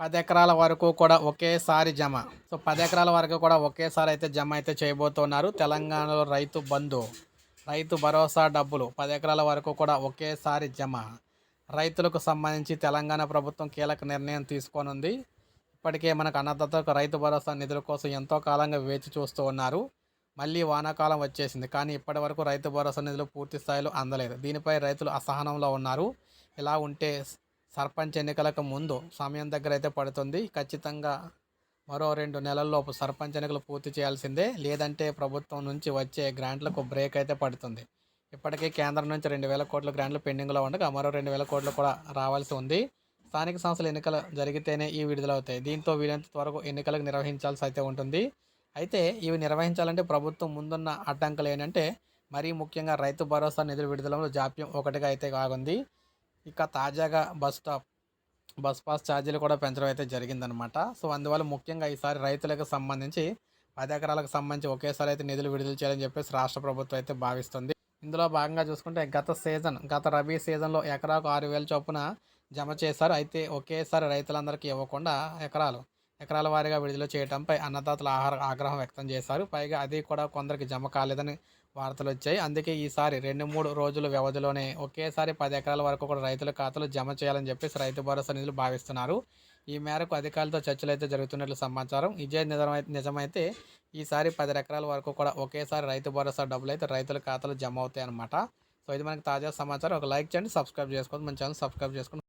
పది ఎకరాల వరకు కూడా ఒకేసారి జమ. సో పది ఎకరాల వరకు కూడా ఒకేసారి అయితే జమ అయితే చేయబోతున్నారు తెలంగాణలో రైతు బంధు. రైతు భరోసా డబ్బులు పది ఎకరాల వరకు కూడా ఒకేసారి జమ. రైతులకు సంబంధించి తెలంగాణ ప్రభుత్వం కీలక నిర్ణయం తీసుకోనుంది. ఇప్పటికే మనకు అన్నదాతలకు రైతు భరోసా నిధుల కోసం ఎంతో కాలంగా వేచి చూస్తూ ఉన్నారు. మళ్ళీ వానాకాలం వచ్చేసింది కానీ ఇప్పటి వరకు రైతు భరోసా నిధులు పూర్తి స్థాయిలో అందలేదు. దీనిపై రైతులు అసహనంలో ఉన్నారు. ఇలా ఉంటే సర్పంచ్ ఎన్నికలకు ముందు సమయం దగ్గర అయితే పడుతుంది. ఖచ్చితంగా మరో రెండు నెలల్లోపు సర్పంచ్ ఎన్నికలు పూర్తి చేయాల్సిందే. లేదంటే ప్రభుత్వం నుంచి వచ్చే గ్రాంట్లకు బ్రేక్ అయితే పడుతుంది. ఇప్పటికే కేంద్రం నుంచి రెండు వేల కోట్ల గ్రాంట్లు పెండింగ్లో ఉండగా మరో రెండు వేల కోట్లు కూడా రావాల్సి ఉంది. స్థానిక సంస్థల ఎన్నికలు జరిగితేనే ఈ విడుదలవుతాయి. దీంతో వీలంత త్వరగా ఎన్నికలకు నిర్వహించాల్సి అయితే ఉంటుంది. అయితే ఇవి నిర్వహించాలంటే ప్రభుత్వం ముందున్న అడ్డంకులు ఏంటంటే మరీ ముఖ్యంగా రైతు భరోసా నిధుల విడుదలలో జాప్యం ఒకటిగా అయితే కాగుంది ఇక తాజాగా బస్ స్టాప్ బస్ పాస్ ఛార్జీలు కూడా పెంచడం అయితే జరిగిందనమాట సో అందువల్ల ముఖ్యంగా ఈసారి రైతులకు సంబంధించి పది ఎకరాలకు సంబంధించి ఒకేసారి అయితే నిధులు విడుదల చేయాలని చెప్పేసి రాష్ట్ర ప్రభుత్వం అయితే భావిస్తుంది. ఇందులో భాగంగా చూసుకుంటే గత సీజన్ గత రబీ సీజన్లో ఎకరాకు ఆరు వేల చొప్పున జమ చేశారు. అయితే ఒకేసారి రైతులందరికీ ఇవ్వకుండా ఎకరాలు ఎకరాల వారీగా విడుదల చేయడంపై అన్నదాతలు ఆహార ఆగ్రహం వ్యక్తం చేశారు. పైగా అది కూడా కొందరికి జమ కాలేదని వార్తలు వచ్చాయి. అందుకే ఈసారి రెండు మూడు రోజుల వ్యవధిలోనే ఒకేసారి పది ఎకరాల వరకు కూడా రైతుల ఖాతాలు జమ చేయాలని చెప్పేసి రైతు భరోసా నిధులు భావిస్తున్నారు. ఈ మేరకు అధికారులతో చర్చలు అయితే జరుగుతున్నట్లు సమాచారం. ఇదే నిజమైతే నిజమైతే ఈసారి పది ఎకరాల వరకు కూడా ఒకేసారి రైతు భరోసా డబ్బులు అయితే రైతుల ఖాతాలు జమ అవుతాయి అన్నమాట సో ఇది మనకి తాజా సమాచారం. ఒక లైక్ చేయండి సబ్స్క్రైబ్ చేసుకోండి. మన ఛానల్ సబ్స్క్రైబ్ చేసుకోండి.